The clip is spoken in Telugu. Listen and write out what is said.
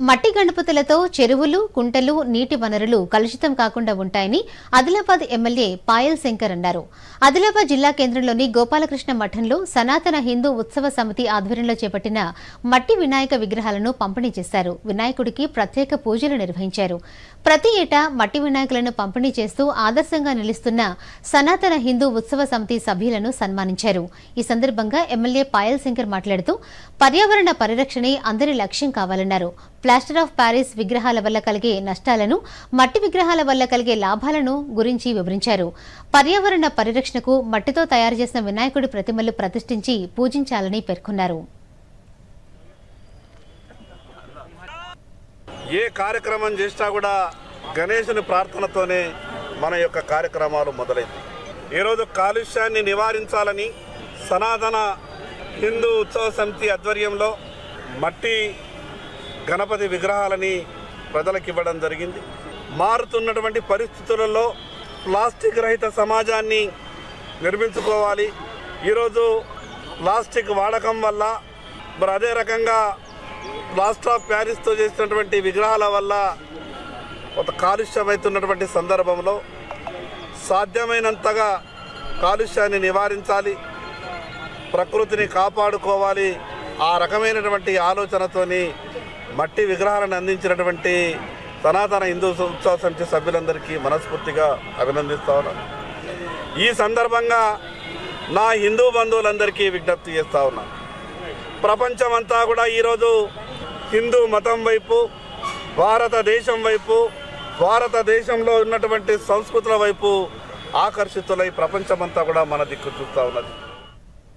మట్టి గణపతులతో చెరువులు కుంటలు నీటి వనరులు కలుషితం కాకుండా ఉంటాయని ఆదిలాబాద్ ఎమ్మెల్యే పాయల్ శంకర్ అన్నారు. ఆదిలాబాద్ జిల్లా కేంద్రంలోని గోపాలకృష్ణ మఠంలో సనాతన హిందూ ఉత్సవ సమితి ఆధ్వర్యంలో చేపట్టిన మట్టి వినాయక విగ్రహాలను పంపిణీ చేశారు. వినాయకుడికి ప్రత్యేక పూజలు నిర్వహించారు. ప్రతి ఏటా మట్టి వినాయకులను పంపిణీ చేస్తూ ఆదర్శంగా నిలుస్తున్న సనాతన హిందూ ఉత్సవ సమితి సభ్యులను సన్మానించారు. ఈ సందర్భంగా ఎమ్మెల్యే పాయల్ శంకర్ మాట్లాడుతూ పర్యావరణ పరిరక్షణే అందరి లక్ష్యం కావాలన్నారు. ప్లాస్టర్ ఆఫ్ ప్యారిస్ విగ్రహాల వల్ల కలిగే నష్టాలను మట్టి విగ్రహాల వల్ల కలిగే లాభాలను గురించి వివరించారు. పర్యావరణ పరిరక్షణకు మట్టితో తయారు చేసిన వినాయకుడి ప్రతిమలు ప్రతిష్ఠించి పూజించాలని పేర్కొన్నారు. ఏ కార్యక్రమం చేసినా కూడా గణేశుని ప్రార్థనతోనే మన యొక్క కార్యక్రమాలు మొదలైంది. ఈరోజు కాలుష్యాన్ని నివారించాలని సనాతన హిందూ ఉత్సవ సమితి ఆధ్వర్యంలో మట్టి గణపతి విగ్రహాలని ప్రజలకు ఇవ్వడం జరిగింది. మారుతున్నటువంటి పరిస్థితులలో ప్లాస్టిక్ రహిత సమాజాన్ని నిర్మించుకోవాలి. ఈరోజు ప్లాస్టిక్ వాడకం వల్ల మరి అదే రకంగా ప్లాస్టర్ ఆఫ్ ప్యారిస్తో చేసినటువంటి విగ్రహాల వల్ల ఒక కాలుష్యమవుతున్నటువంటి సందర్భంలో సాధ్యమైనంతగా కాలుష్యాన్ని నివారించాలి. ప్రకృతిని కాపాడుకోవాలి. ఆ రకమైనటువంటి ఆలోచనతోని మట్టి విగ్రహాలను అందించినటువంటి సనాతన హిందూ ఉత్సవ సమితి సభ్యులందరికీ మనస్ఫూర్తిగా అభినందిస్తా ఉన్నాను ఈ సందర్భంగా నా హిందూ బంధువులందరికీ విజ్ఞప్తి చేస్తా ఉన్నాను ప్రపంచమంతా కూడా ఈరోజు హిందూ మతం వైపు భారతదేశం వైపు భారతదేశంలో ఉన్నటువంటి సంస్కృతుల వైపు ఆకర్షితులై ప్రపంచమంతా కూడా మన దిక్కు చూస్తూ ఉన్నది.